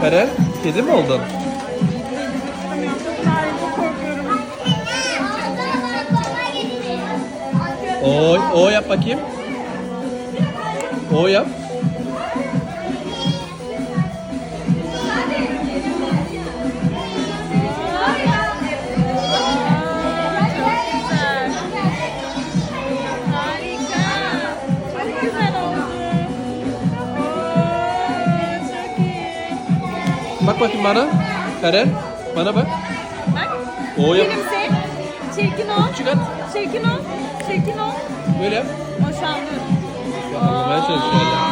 Karen, kedi mi oldun? O, o yap bakayım. O yap. Bak bakayım bana. Karen, bana bak. Bak. O yap. Gülümse. Çirkin ol. Çıkart. Çirkin ol. Çirkin ol. Böyle yap. An dur. Anlamaya çalışıyor.